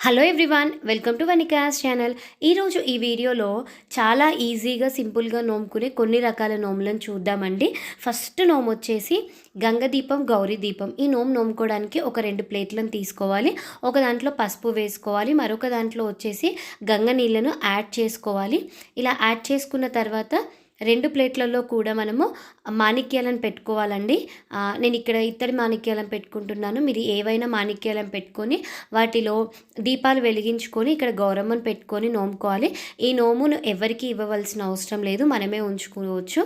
Hello everyone welcome to Vanika's channel ఈరోజు ఈ వీడియోలో చాలా ఈజీగా సింపుల్గా నోముకునే కొన్ని రకాల నోములను చూద్దామండి. ఫస్ట్ నోము వచ్చేసి గంగ దీపం గౌరీ దీపం. ఈ నోము నోముకోవడానికి ఒక రెండు ప్లేట్లను తీసుకోవాలి. ఒక దాంట్లో పసుపు వేసుకోవాలి. మరొక దాంట్లో వచ్చేసి గంగ నీళ్ళను యాడ్ చేసుకోవాలి. ఇలా యాడ్ చేసుకున్న తర్వాత రెండు ప్లేట్లలో కూడా మనము మాణిక్యాలను పెట్టుకోవాలండి. నేను ఇక్కడ ఇత్తడి మాణిక్యాలను పెట్టుకుంటున్నాను. మీరు ఏవైనా మాణిక్యాలను పెట్టుకొని వాటిలో దీపాలు వెలిగించుకొని ఇక్కడ గౌరమ్మను పెట్టుకొని నోముకోవాలి. ఈ నోమును ఎవరికి ఇవ్వవలసిన అవసరం లేదు. మనమే ఉంచుకోవచ్చు.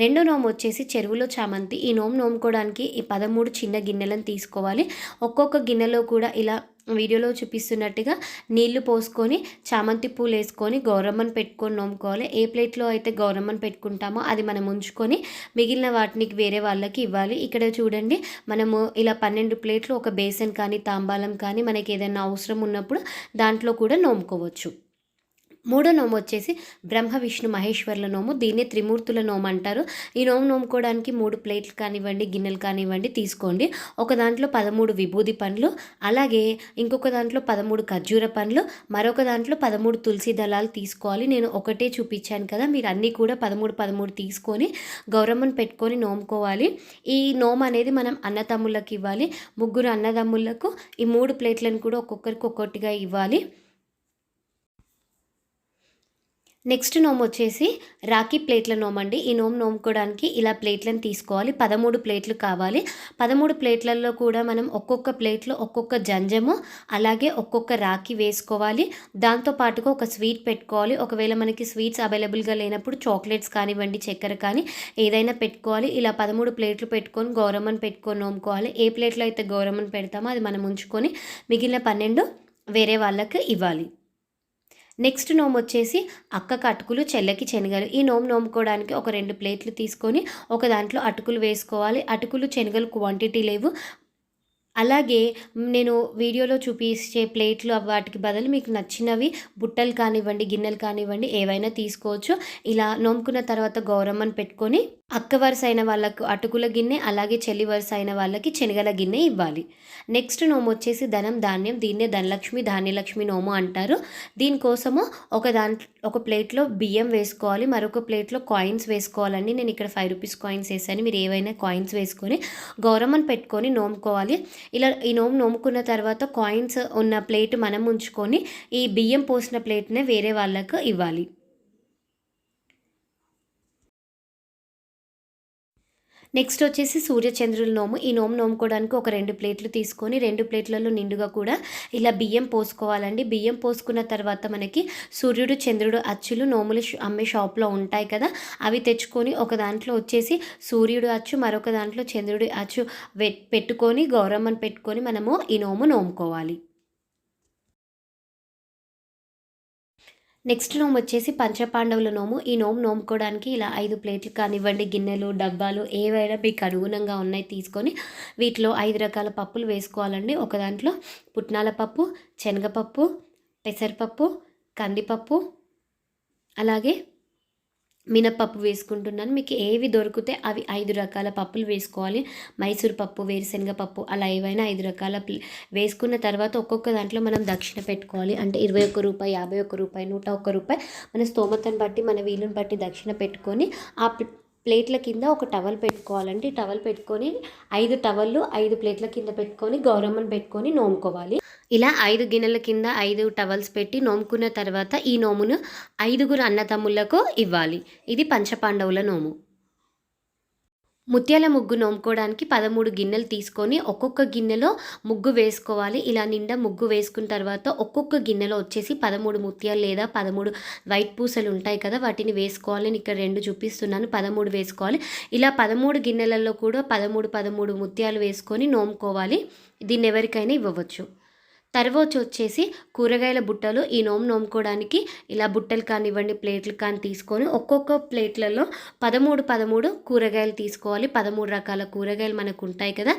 రెండో నోము వచ్చేసి చెరువులో చామంతి. ఈ నోము నోముకోవడానికి ఈ పదమూడు చిన్న గిన్నెలను తీసుకోవాలి. ఒక్కొక్క గిన్నెలో కూడా ఇలా వీడియోలో చూపిస్తున్నట్టుగా నీళ్ళు పోసుకొని చామంతి పూలు వేసుకొని గౌరమ్మను పెట్టుకొని నోముకోవాలి ఏ ప్లేట్లో అయితే గౌరమ్మను పెట్టుకుంటామో అది మనం ఉంచుకొని మిగిలిన వాటిని వేరే వాళ్ళకి ఇవ్వాలి. ఇక్కడ చూడండి మనము ఇలా పన్నెండు ప్లేట్లు ఒక బేసన్ కానీ తాంబాలం కానీ మనకి ఏదైనా అవసరం ఉన్నప్పుడు దాంట్లో కూడా నోముకోవచ్చు మూడో నోము వచ్చేసి బ్రహ్మ విష్ణు మహేశ్వర్ల నోము. దీన్ని త్రిమూర్తుల నోము అంటారు. ఈ నోము నోముకోవడానికి మూడు ప్లేట్లు కానివ్వండి గిన్నెలు కానివ్వండి తీసుకోండి. ఒక దాంట్లో పదమూడు విభూది పండ్లు అలాగే ఇంకొక దాంట్లో పదమూడు ఖర్జూర పండ్లు మరొక దాంట్లో పదమూడు తులసి దళాలు తీసుకోవాలి. నేను ఒకటే చూపించాను కదా మీరు అన్నీ కూడా పదమూడు పదమూడు తీసుకొని గౌరమ్మను పెట్టుకొని నోముకోవాలి. ఈ నోము అనేది మనం అన్నతమ్ముళ్ళకి ఇవ్వాలి. ముగ్గురు అన్నదమ్ములకు ఈ మూడు ప్లేట్లను కూడా ఒక్కొక్కరికి ఒక్కొక్కటిగా ఇవ్వాలి. నెక్స్ట్ నోము వచ్చేసి రాఖీ ప్లేట్ల నోమ్ అండి. ఈ నోమ్ నోముకోవడానికి ఇలా ప్లేట్లను తీసుకోవాలి. పదమూడు ప్లేట్లు కావాలి. పదమూడు ప్లేట్లలో కూడా మనం ఒక్కొక్క ప్లేట్లో ఒక్కొక్క జంజము అలాగే ఒక్కొక్క రాఖీ వేసుకోవాలి. దాంతో పాటుగా ఒక స్వీట్ పెట్టుకోవాలి. ఒకవేళ మనకి స్వీట్స్ అవైలబుల్గా లేనప్పుడు చాక్లెట్స్ కానివ్వండి చక్కెర కానీ ఏదైనా పెట్టుకోవాలి. ఇలా పదమూడు ప్లేట్లు పెట్టుకొని గౌరమ్మను పెట్టుకొని నోముకోవాలి. ఏ ప్లేట్లో అయితే గౌరమ్మను పెడతామో అది మనం ఉంచుకొని మిగిలిన పన్నెండు వేరే వాళ్ళకి ఇవ్వాలి. నెక్స్ట్ నోము వచ్చేసి అక్కకు అటుకులు చెల్లకి శనగలు. ఈ నోము నోముకోవడానికి ఒక రెండు ప్లేట్లు తీసుకొని ఒక దాంట్లో అటుకులు వేసుకోవాలి. అటుకులు శనగలు క్వాంటిటీ లేవు. అలాగే నేను వీడియోలో చూపించే ప్లేట్లు వాటికి బదులు మీకు నచ్చినవి బుట్టలు కానివ్వండి గిన్నెలు కానివ్వండి ఏవైనా తీసుకోవచ్చు. ఇలా నోముకున్న తర్వాత గౌరమ్మను పెట్టుకొని అక్క వరుస అయిన వాళ్ళకు అటుకుల గిన్నె అలాగే చెల్లి వరుస అయిన వాళ్ళకి శనగల గిన్నె ఇవ్వాలి. నెక్స్ట్ నోము వచ్చేసి ధనం ధాన్యం. దీన్నే ధనలక్ష్మి ధాన్యలక్ష్మి నోము అంటారు. దీనికోసము ఒక దాంట్లో ఒక ప్లేట్లో బియ్యం వేసుకోవాలి. మరొక ప్లేట్లో కాయిన్స్ వేసుకోవాలండి. నేను ఇక్కడ ఫైవ్ రూపీస్ కాయిన్స్ వేసాను. మీరు ఏవైనా కాయిన్స్ వేసుకొని గౌరమ్మను పెట్టుకొని నోముకోవాలి. ఇలా ఈ నోము నోముకున్న తర్వాత కాయిన్స్ ఉన్న ప్లేట్ మనం ఉంచుకొని ఈ బియ్యం పోసిన ప్లేట్నే వేరే వాళ్ళకు ఇవ్వాలి. నెక్స్ట్ వచ్చేసి సూర్యచంద్రుల నోము. ఈ నోము నోముకోవడానికి ఒక రెండు ప్లేట్లు తీసుకొని రెండు ప్లేట్లలో నిండుగా కూడా ఇలా బియ్యం పోసుకోవాలండి. బియ్యం పోసుకున్న తర్వాత మనకి సూర్యుడు చంద్రుడు అచ్చులు నోములు అమ్మే షాప్లో ఉంటాయి కదా అవి తెచ్చుకొని ఒక దాంట్లో వచ్చేసి సూర్యుడు అచ్చు మరొక దాంట్లో చంద్రుడి అచ్చు పెట్టుకొని గౌరమ్మను పెట్టుకొని మనము ఈ నోము నోముకోవాలి. నెక్స్ట్ నోము వచ్చేసి పంచపాండవుల నోము. ఈ నోము నోముకోవడానికి ఇలా ఐదు ప్లేట్లు కానివ్వండి గిన్నెలు డబ్బాలు ఏవైనా మీకు అనుగుణంగా ఉన్నాయి తీసుకొని వీటిలో ఐదు రకాల పప్పులు వేసుకోవాలండి. ఒక దాంట్లో పుట్నాల పప్పు శనగపప్పు పెసరపప్పు కందిపప్పు అలాగే మినపప్పు వేసుకుంటున్నాను. మీకు ఏవి దొరికితే అవి ఐదు రకాల పప్పులు వేసుకోవాలి. మైసూర్ పప్పు వేరుశనగ పప్పు అలా ఏవైనా ఐదు రకాల ప్లే- వేసుకున్న తర్వాత ఒక్కొక్క దాంట్లో మనం దక్షిణ పెట్టుకోవాలి. అంటే ఇరవై ఒక్క రూపాయి యాభై ఒక్క రూపాయి నూట ఒక్క రూపాయి మన స్తోమతను బట్టి మన వీలుని బట్టి దక్షిణ పెట్టుకొని ఆ ప్లేట్ల కింద ఒక టవల్ పెట్టుకోవాలంటే టవల్ పెట్టుకొని ఐదు టవల్లు ఐదు ప్లేట్ల కింద పెట్టుకొని గౌరమ్మను పెట్టుకొని నోముకోవాలి. ఇలా ఐదు గిన్నెల కింద ఐదు టవల్స్ పెట్టి నోముకున్న తర్వాత ఈ నోమును ఐదుగురు అన్నతమ్ములకు ఇవ్వాలి. ఇది పంచపాండవుల నోము. ముత్యాల ముగ్గు నోముకోవడానికి పదమూడు గిన్నెలు తీసుకొని ఒక్కొక్క గిన్నెలో ముగ్గు వేసుకోవాలి. ఇలా నిండా ముగ్గు వేసుకున్న తర్వాత ఒక్కొక్క గిన్నెలో వచ్చేసి పదమూడు ముత్యాలు లేదా పదమూడు వైట్ పూసలు ఉంటాయి కదా వాటిని వేసుకోవాలి. నేను ఇక్కడ రెండు చూపిస్తున్నాను. పదమూడు వేసుకోవాలి. ఇలా పదమూడు గిన్నెలలో కూడా పదమూడు పదమూడు ముత్యాలు వేసుకొని నోముకోవాలి. దీన్ని ఎవరికైనా ఇవ్వవచ్చు. తర్వాత వచ్చేసి కూరగాయల బుట్టలు ఈ నోము నోముకోవడానికి ఇలా బుట్టలు కానివ్వండి ప్లేట్లు కానీ తీసుకొని ఒక్కొక్క ప్లేట్లలో పదమూడు పదమూడు కూరగాయలు తీసుకోవాలి. పదమూడు రకాల కూరగాయలు మనకు ఉంటాయి కదా.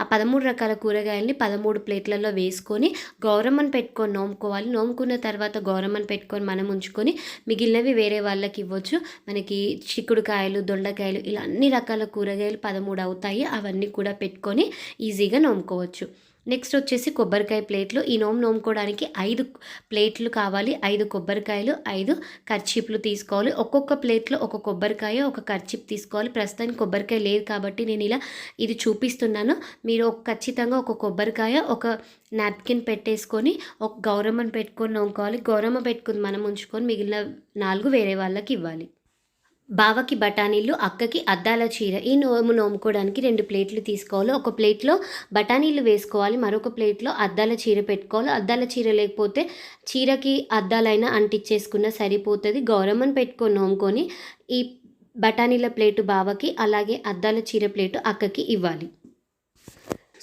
ఆ పదమూడు రకాల కూరగాయలని పదమూడు ప్లేట్లలో వేసుకొని గౌరమ్మను పెట్టుకొని నోముకోవాలి. నోముకున్న తర్వాత గౌరమ్మను పెట్టుకొని మనం ఉంచుకొని మిగిలినవి వేరే వాళ్ళకి ఇవ్వచ్చు. మనకి చిక్కుడుకాయలు దొండకాయలు ఇలా అన్ని రకాల కూరగాయలు పదమూడు అవుతాయి. అవన్నీ కూడా పెట్టుకొని ఈజీగా నోముకోవచ్చు. నెక్స్ట్ వచ్చేసి కొబ్బరికాయ ప్లేట్లు. ఈ నోము నోముకోవడానికి ఐదు ప్లేట్లు కావాలి. ఐదు కొబ్బరికాయలు ఐదు కర్చీప్లు తీసుకోవాలి. ఒక్కొక్క ప్లేట్లో ఒక కొబ్బరికాయ ఒక కర్చీప్ తీసుకోవాలి. ప్రస్తుతానికి కొబ్బరికాయ లేదు కాబట్టి నేను ఇలా ఇది చూపిస్తున్నాను. మీరు ఖచ్చితంగా ఒక కొబ్బరికాయ ఒక నాప్కిన్ పెట్టేసుకొని ఒక గౌరమ్మను పెట్టుకొని నోముకోవాలి. గౌరమ్మ పెట్టుకుని మనం ఉంచుకొని మిగిలిన నాలుగు వేరే వాళ్ళకి ఇవ్వాలి. బావకి బఠానీలు అక్కకి అద్దాల చీర. ఈ నోము నోముకోవడానికి రెండు ప్లేట్లు తీసుకోవాలి. ఒక ప్లేట్లో బఠానీలు వేసుకోవాలి. మరొక ప్లేట్లో అద్దాల చీర పెట్టుకోవాలి. అద్దాల చీర లేకపోతే చీరకి అద్దాలైనా అంటించేసుకున్న సరిపోతుంది. గౌరమ్మని పెట్టుకొని నోముకొని ఈ బఠానీల ప్లేటు బావకి అలాగే అద్దాల చీర ప్లేటు అక్కకి ఇవ్వాలి.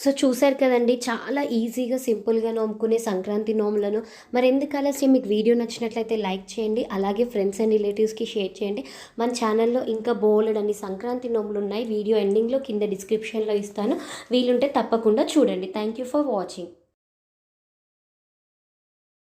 సో చూశారు కదండి చాలా ఈజీగా సింపుల్గా నోముకునే సంక్రాంతి నోములను. మరి ఎందుకు ఆలస్యం? మీకు వీడియో నచ్చినట్లయితే లైక్ చేయండి అలాగే ఫ్రెండ్స్ అండ్ రిలేటివ్స్కి షేర్ చేయండి. మన ఛానల్లో ఇంకా బోలెడ్ అన్ని సంక్రాంతి నోములు ఉన్నాయి. వీడియో ఎండింగ్లో కింద డిస్క్రిప్షన్లో ఇస్తాను. వీలుంటే తప్పకుండా చూడండి. Thank you for watching.